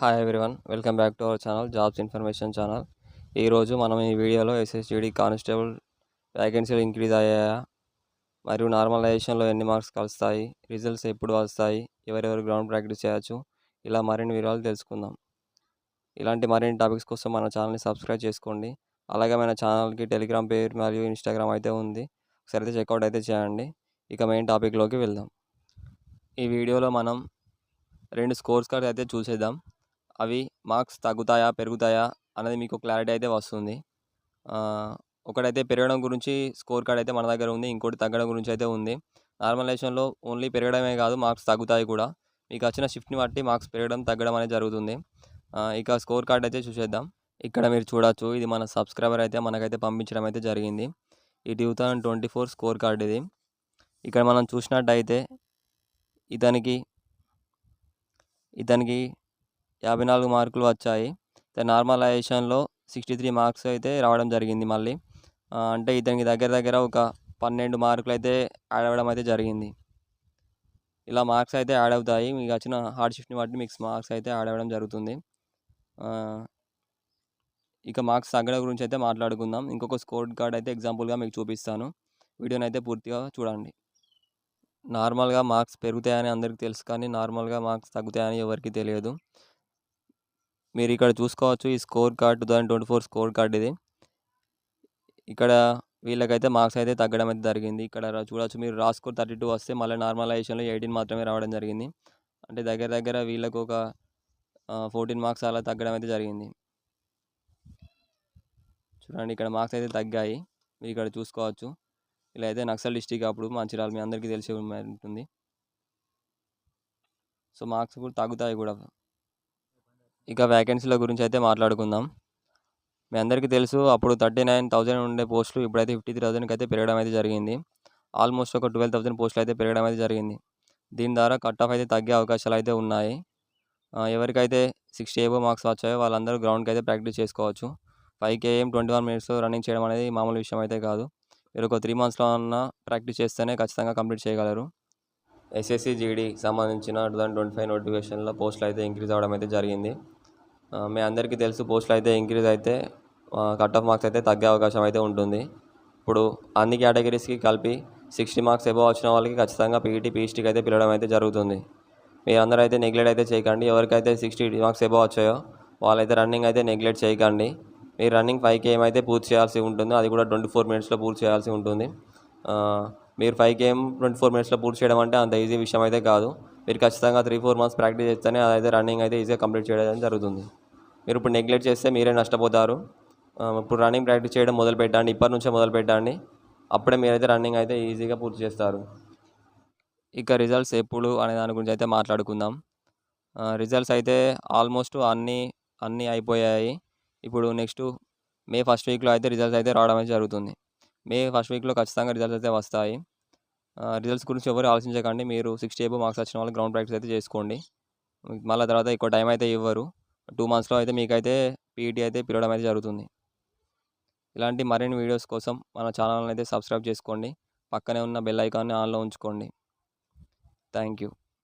Hi everyone welcome back to our channel jobs information channel ఈరోజు మనం ఈ వీడియోలో ఎస్ఎస్టీడీ కానిస్టేబుల్ వ్యాకెన్సీలు ఇంక్రీజ్ అయ్యాయా? మరియు నార్మలైజేషన్లో ఎన్ని మార్క్స్ కలుస్తాయి? రిజల్ట్స్ ఎప్పుడు వస్తాయి? ఎవరెవరు గ్రౌండ్ ప్రాక్టీస్ చేయొచ్చు? ఇలా మరిన్ని వివరాలు తెలుసుకుందాం. ఇలాంటి మరిన్ని టాపిక్స్ కోసం మన ఛానల్ని సబ్స్క్రైబ్ చేసుకోండి. అలాగే మన ఛానల్కి టెలిగ్రామ్ పేరు మరియు ఇన్స్టాగ్రామ్ అయితే ఉంది. ఒకసారి అయితే చెక్అవుట్ అయితే చేయండి. ఇక మెయిన్ టాపిక్లోకి వెళ్దాం. ఈ వీడియోలో మనం రెండు స్కోర్స్ కార్డ్స్ అయితే చూసేద్దాం. అవి మార్క్స్ తగ్గుతాయా పెరుగుతాయా అనేది మీకు క్లారిటీ అయితే వస్తుంది. ఒకటైతే పెరగడం గురించి స్కోర్ కార్డ్ అయితే మన దగ్గర ఉంది ఇంకోటి తగ్గడం గురించి అయితే ఉంది. నార్మలైజేషన్లో ఓన్లీ పెరగడమే కాదు మార్క్స్ తగ్గుతాయి కూడా. మీకు వచ్చిన షిఫ్ట్ని బట్టి మార్క్స్ పెరగడం తగ్గడం అనేది జరుగుతుంది. ఇక స్కోర్ కార్డ్ అయితే చూసేద్దాం. ఇక్కడ మీరు చూడొచ్చు ఇది మన సబ్స్క్రైబర్ అయితే మనకైతే పంపించడం అయితే జరిగింది. ఈ two thousand twenty four score card ఇది. ఇక్కడ మనం చూసినట్టయితే ఇతనికి ఇతనికి యాభై నాలుగు మార్కులు వచ్చాయి. నార్మలైజేషన్లో సిక్స్టీ త్రీ మార్క్స్ అయితే రావడం జరిగింది మళ్ళీ. అంటే ఇతనికి దగ్గర దగ్గర ఒక పన్నెండు మార్కులు అయితే యాడ్ అవ్వడం అయితే జరిగింది. ఇలా మార్క్స్ అయితే యాడ్ అవుతాయి. మీకు వచ్చిన హార్డ్ షిఫ్ట్ని బట్టి మీకు మార్క్స్ అయితే యాడ్ అవ్వడం జరుగుతుంది. ఇక మార్క్స్ తగ్గడం గురించి అయితే మాట్లాడుకుందాం. ఇంకొక స్కోర్ కార్డ్ అయితే ఎగ్జాంపుల్గా మీకు చూపిస్తాను. వీడియోని అయితే పూర్తిగా చూడండి. నార్మల్గా మార్క్స్ పెరుగుతాయని అందరికీ తెలుసు కానీ నార్మల్గా మార్క్స్ తగ్గుతాయని ఎవరికీ తెలియదు. మీరు ఇక్కడ చూసుకోవచ్చు ఈ score card two thousand twenty four score card ఇది. ఇక్కడ వీళ్ళకైతే మార్క్స్ అయితే తగ్గడం అయితే జరిగింది. ఇక్కడ చూడవచ్చు చూడొచ్చు మీరు రా స్కోర్ థర్టీ టూ వస్తే మళ్ళీ నార్మలైజేషన్లో ఎయిటీన్ మాత్రమే రావడం జరిగింది. అంటే దగ్గర దగ్గర వీళ్ళకు ఒక ఫోర్టీన్ మార్క్స్ అలా తగ్గడం అయితే జరిగింది. చూడండి ఇక్కడ మార్క్స్ అయితే తగ్గాయి. మీరు ఇక్కడ చూసుకోవచ్చు. ఇలా అయితే నక్సల్ డిస్టిక్ అప్పుడు మంచిర్యాల మీ అందరికీ తెలిసి ఉంటుంది. సో మార్క్స్ కూడా తగ్గుతాయి కూడా. ఇక వ్యాకెన్సీల గురించి అయితే మాట్లాడుకుందాం. మీ అందరికీ తెలుసు అప్పుడు థర్టీ నైన్ థౌజండ్ ఉండే పోస్టులు ఇప్పుడైతే ఫిఫ్టీ త్రీ థౌజండ్కి అయితే పెరగడం అయితే జరిగింది. ఆల్మోస్ట్ ఒక ట్వెల్వ్ థౌసండ్ పోస్టులు అయితే పెరగడం అయితే జరిగింది. దీని ద్వారా కట్ ఆఫ్ అయితే తగ్గే అవకాశాలు అయితే ఉన్నాయి. ఎవరికైతే సిక్స్టీ ఏబో మార్క్స్ వచ్చాయో వాళ్ళందరూ గ్రౌండ్కి అయితే ప్రాక్టీస్ చేసుకోవచ్చు. Five KM twenty one minutes running చేయడం అనేది మామూలు విషయం అయితే కాదు. మీరు ఒక త్రీ మంత్స్లో ఉన్న ప్రాక్టీస్ చేస్తేనే ఖచ్చితంగా కంప్లీట్ చేయగలరు. ఎస్ఎస్సి జీడీ సంబంధించిన టూ థౌసండ్ ట్వంటీ ఫైవ్ నోటిఫికేషన్లో పోస్టులు అయితే ఇంక్రీజ్ అవ్వడం అయితే జరిగింది. మీ అందరికీ తెలుసు పోస్టులు అయితే ఇంక్రీజ్ అయితే కట్ ఆఫ్ మార్క్స్ అయితే తగ్గే అవకాశం అయితే ఉంటుంది. ఇప్పుడు అన్ని కేటగిరీస్కి కలిపి సిక్స్టీ మార్క్స్ ఎబో వచ్చిన వాళ్ళకి ఖచ్చితంగా పీఈటీ పీహెచ్డీకి అయితే పిలవడం అయితే జరుగుతుంది. మీరు అందరూ అయితే నెగ్లెక్ట్ అయితే చేయకండి. ఎవరికైతే సిక్స్టీ మార్క్స్ ఎబో వచ్చాయో వాళ్ళైతే రన్నింగ్ అయితే నెగ్లెక్ట్ చేయకండి. మీరు రన్నింగ్ ఫైవ్ కేఎం అయితే పూర్తి చేయాల్సి ఉంటుంది అది కూడా ట్వంటీ ఫోర్ మినిట్స్లో పూర్తి చేయాల్సి ఉంటుంది. మీరు ఫైవ్ కేఎం ట్వంటీ ఫోర్ మినిట్స్లో పూర్తి చేయడం అంటే అంత ఈజీ విషయం అయితే కాదు. మీరు ఖచ్చితంగా త్రీ ఫోర్ మంత్స్ ప్రాక్టీస్ చేస్తేనే అదైతే రన్నింగ్ అయితే ఈజీగా కంప్లీట్ చేయడం జరుగుతుంది. మీరు ఇప్పుడు నెగ్లెక్ట్ చేస్తే మీరే నష్టపోతారు. ఇప్పుడు రన్నింగ్ ప్రాక్టీస్ చేయడం మొదలు పెట్టండి ఇప్పటి నుంచే మొదలు పెట్టండి అప్పుడే మీరైతే రన్నింగ్ అయితే ఈజీగా పూర్తి చేస్తారు. ఇక రిజల్ట్స్ ఎప్పుడు అనే దాని గురించి అయితే మాట్లాడుకుందాం. రిజల్ట్స్ అయితే ఆల్మోస్ట్ అన్నీ అన్నీ అయిపోయాయి. ఇప్పుడు నెక్స్ట్ మే ఫస్ట్ వీక్లో అయితే రిజల్ట్స్ అయితే రావడం అయితే జరుగుతుంది. మే ఫస్ట్ వీక్లో ఖచ్చితంగా రిజల్ట్స్ అయితే వస్తాయి. రిజల్ట్స్ గురించి ఎవరు ఆలోచించకండి. మీరు సిక్స్టీ ఏబో మార్క్స్ వచ్చిన వాళ్ళు గ్రౌండ్ ప్రాక్టీస్ అయితే చేసుకోండి. మళ్ళీ తర్వాత ఎక్కువ టైం అయితే ఇవ్వరు. టూ మంత్స్లో అయితే మీకైతే పీఈటీ అయితే పిలవడం అయితే జరుగుతుంది. ఇలాంటి మరిన్ని వీడియోస్ కోసం మన ఛానల్ని అయితే సబ్స్క్రైబ్ చేసుకోండి. పక్కనే ఉన్న బెల్ ఐకాన్ని ఆన్లో ఉంచుకోండి. Thank you